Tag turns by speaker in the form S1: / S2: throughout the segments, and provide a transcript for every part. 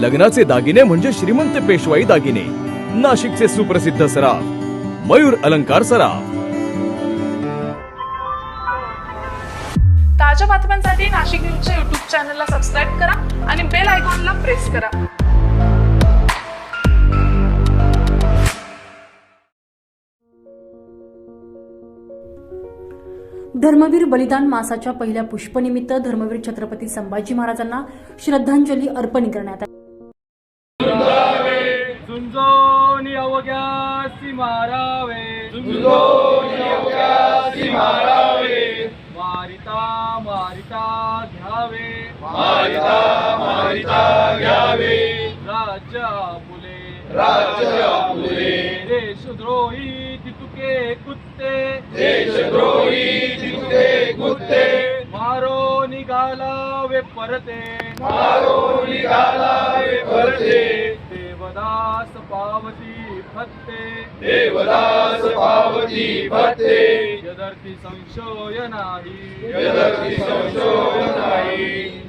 S1: लग्नाचे दागिने म्हणजे श्रीमंत पेशवाई दागिने. नाशिकचे सुप्रसिद्ध सराफ मयूर अलंकार सराफ.
S2: ताज्या बातम्यांसाठी नाशिक न्यूजच्या युट्यूब चॅनलला सबस्क्राईब करा आणि बेल आयकॉनला प्रेस करा.
S3: धर्मवीर बलिदान मासाच्या पहिल्या पुष्पनिमित्त धर्मवीर छत्रपती संभाजी महाराजांना श्रद्धांजली अर्पण करण्यात आली.
S4: मारावे. मारिता मारिता घ्यावे. मारिता मारिता घ्यावे. राज्य आपुले राज्य देशद्रोही तितुके कुत्ते. देशद्रोही तितुके कुत्ते. मारो निघालावे परते. मारो निघालावे परते. देवदास पावती फत्ते. देवदास पावती फत्ते यदर्थी संशय नाही। यदर्थी संशय नाही।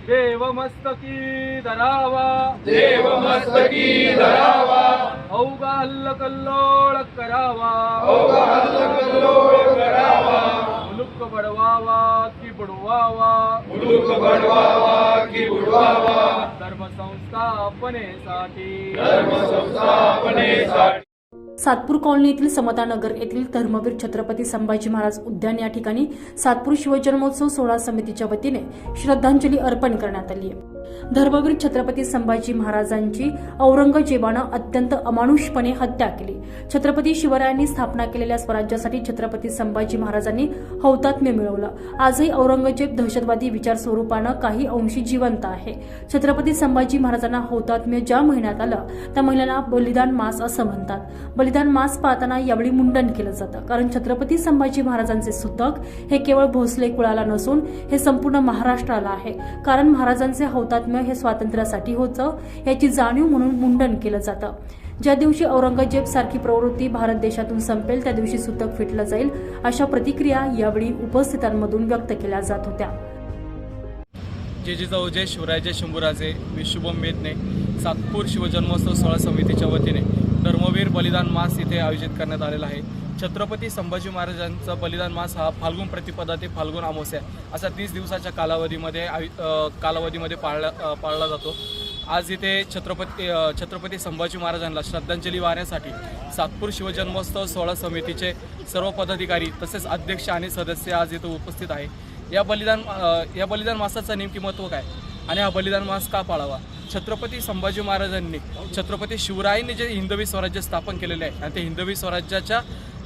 S4: देव मस्तकी धरावा। देव मस्तकी धरावा। अवघा हल्ल कल्लोळ करावा। अवघा हल्ल कल्लोळ करावा। मुलुक बडवावा की बुडवावा। मुलुक बडवावा की बुडवावा। धर्म संस्थापनेसाठी धर्म संस्थापनेसाठी
S3: सातपूर कॉलनी येथील समतानगर येथील धर्मवीर छत्रपती संभाजी महाराज उद्यान या ठिकाणी सातपूर शिवजन्मोत्सव सोहळा समितीच्या वतीने श्रद्धांजली अर्पण करण्यात आली आहे. धर्मवीर छत्रपती संभाजी महाराजांची औरंगजेबानं अत्यंत अमानुषपणे हत्या केली. छत्रपती शिवरायांनी स्थापना केलेल्या स्वराज्यासाठी छत्रपती संभाजी महाराजांनी हौतात्म्य मिळवलं. आजही औरंगजेब दहशतवादी विचार स्वरूपानं काही अंशी जिवंत आहे. छत्रपती संभाजी महाराजांना हौतात्म्य ज्या महिन्यात आलं त्या महिन्याला बलिदान मास असं म्हणतात. बलिदान मास पाहताना यावेळी मुंडन केलं जातं. कारण छत्रपती संभाजी महाराजांचे सुतक हे केवळ भोसले कुळाला नसून हे संपूर्ण महाराष्ट्राला आहे. कारण महाराजांचे हौतात्म्य हे स्वातंत्र्यासाठी होतं याची जाणीव म्हणून मुंडन केलं जातं. ज्या दिवशी औरंगजेब सारखी प्रवृत्ती भारत देशातून संपेल त्या दिवशी सुतक फिटलं जाईल अशा प्रतिक्रिया यावेळी उपस्थितांमधून व्यक्त केल्या जात होत्या.
S4: जे जिजाऊ जय शिवराय जय शंभूराजे मी शुभम मेदने सातपूर शिवजन्मोत्सव सोहळा समितीच्या वतीने. बलिदान मास इथे आयोजित करण्यात आलेला आहे. छत्रपती संभाजी महाराजांचा बलिदान मास हा फाल्गुन प्रतिपदा ते फाल्गुन अमावस्या असा तीस दिवसाच्या कालावधीमध्ये आयु- कालावधीमध्ये पाळला पाळला जातो. आज इथे छत्रपती छत्रपती संभाजी महाराजांना श्रद्धांजली वाहण्यासाठी सातपूर शिवजन्मोत्सव सोहळा समितीचे सर्व पदाधिकारी तसेच अध्यक्ष आणि सदस्य आज इथे उपस्थित आहे. या बलिदान या बलिदान मासाचं नेमकी महत्त्व काय? आणि हा बलिदान मास का पाळावा? छत्रपती संभाजी महाराजांनी छत्रपती शिवरायांनी जे हिंदवी स्वराज्य स्थापन केलेले आहे आणि ते हिंदवी स्वराज्याच्या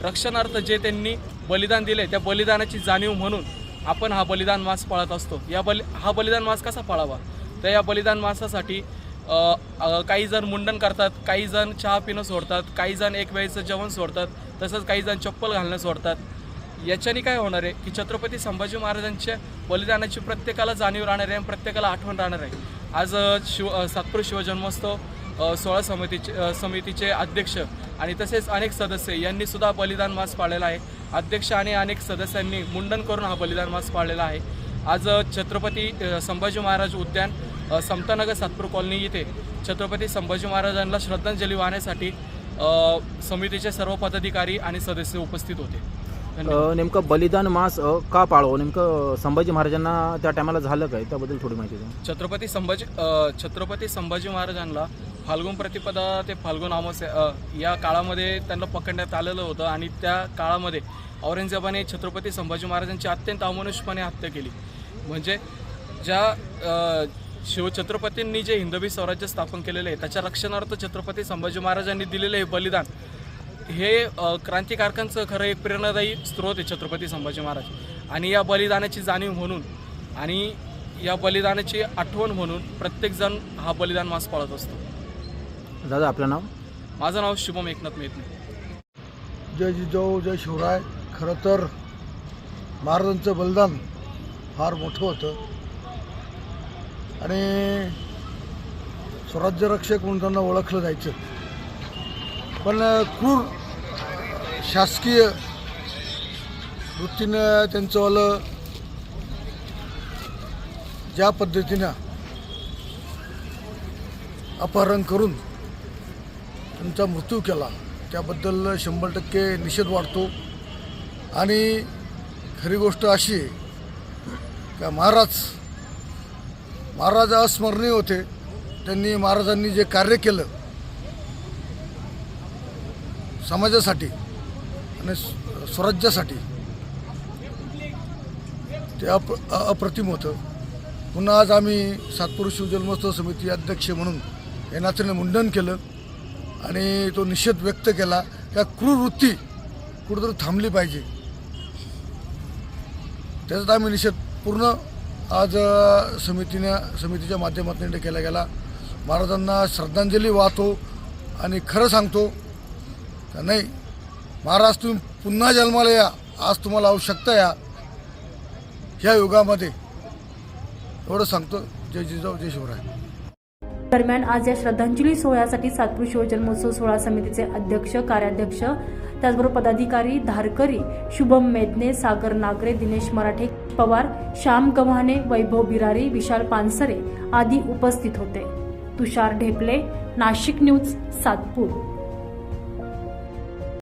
S4: रक्षणार्थ जे त्यांनी बलिदान दिले त्या बलिदानाची जाणीव म्हणून आपण हा बलिदान मास पाळत असतो. या बलि हा बलिदान मास कसा पाळावा? तर या बलिदान मासासाठी काही जण मुंडन करतात काही जण चहा पिणं सोडतात काही जण एक वेळेचं जेवण सोडतात तसंच काही जण चप्पल घालणं सोडतात. याच्याने काय होणार आहे की छत्रपती संभाजी महाराजांच्या बलिदानाची प्रत्येकाला जाणीव राहणार आहे आणि प्रत्येकाला आठवण राहणार आहे. आज शिव सातपूर शिवजन्मोत्सव सोळा समितीचे समितीचे अध्यक्ष आणि तसेच अनेक सदस्य यांनी सुद्धा बलिदान मास पाळलेला आहे. अध्यक्ष आणि अनेक सदस्यांनी मुंडन करून हा बलिदान मास पाळलेला आहे. आज छत्रपती संभाजी महाराज उद्यान समतानगर सातपूर कॉलनी इथे छत्रपती संभाजी महाराजांना श्रद्धांजली वाहण्यासाठी समितीचे सर्व पदाधिकारी आणि सदस्य उपस्थित होते.
S5: नेमकं बलिदान मास का पाळावं नेमकं संभाजी महाराजांना त्या टायमाला झालं काय? त्याबद्दल थोडी माहिती द्या.
S4: छत्रपती संभाजी छत्रपती संभाजी महाराजांना फाल्गुन प्रतिपदा ते फाल्गुन अमावस्या या काळामध्ये त्यांना पकडण्यात आलेलं होतं आणि त्या काळामध्ये औरंगजेबाने छत्रपती संभाजी महाराजांची अत्यंत अमानुषपणे हत्या केली. म्हणजे ज्या शिवछत्रपतींनी जे हिंदवी स्वराज्य स्थापन केलेले आहे त्याच्या रक्षणार्थ छत्रपती संभाजी महाराजांनी दिलेले हे बलिदान हे क्रांतिकारकांचं खरं एक प्रेरणादायी स्रोत आहे छत्रपती संभाजी महाराज. आणि या बलिदानाची जाणीव म्हणून आणि या बलिदानाची आठवण म्हणून प्रत्येकजण हा बलिदान मास पाळत असतो.
S5: दादा आपलं नाव?
S4: माझं नाव शुभम एकनाथ मेहते
S6: जय जिजाऊ जय शिवराय. खरं तर महाराजांचं बलिदान फार मोठं होतं. आणि स्वराज्य रक्षक म्हणून त्यांना ओळखलं जायचं. पण क्रूर शासकीय वृत्तीनं त्यांचंवालं ज्या पद्धतीनं अपहरण करून त्यांचा मृत्यू केला त्याबद्दल शंभर टक्के निषेध वाढतो. आणि खरी गोष्ट अशी का महाराज महाराज अस्मरणीय होते. त्यांनी महाराजांनी जे कार्य केलं समाजासाठी आणि स्वराज्यासाठी ते अप अप्रतिम होतं. पुन्हा आज आम्ही सातपूर शिवजन्मोत्सव समिती अध्यक्ष म्हणून या नात्याने मुंडन केलं आणि तो निषेध व्यक्त केला त्या क्रूर वृत्ती कुठंतरी थांबली पाहिजे. त्याचा आम्ही निषेध पूर्ण आज समितीने समितीनं समितीच्या माध्यमातून केला गेला. महाराजांना श्रद्धांजली वाहतो आणि खरं सांगतो का नाही? महाराज तुम्ही पुन्हा जन्माला या. आज तुम्हाला आवश्यकता या. ह्या युगामध्ये. एवढं सांगतो. जय जिजाऊ जय शिवराय.
S3: दरम्यान आज या श्रद्धांजली सोहळ्यासाठी सातपूर शिवजन्मोत्सव सोहळा समितीचे अध्यक्ष कार्याध्यक्ष त्याचबरोबर पदाधिकारी धारकरी शुभम मेदने सागर नागरे दिनेश मराठे पवार श्याम गव्हाणे वैभव बिरारी विशाल पानसरे आदी उपस्थित होते. तुषार ढेपले नाशिक न्यूज सातपूर.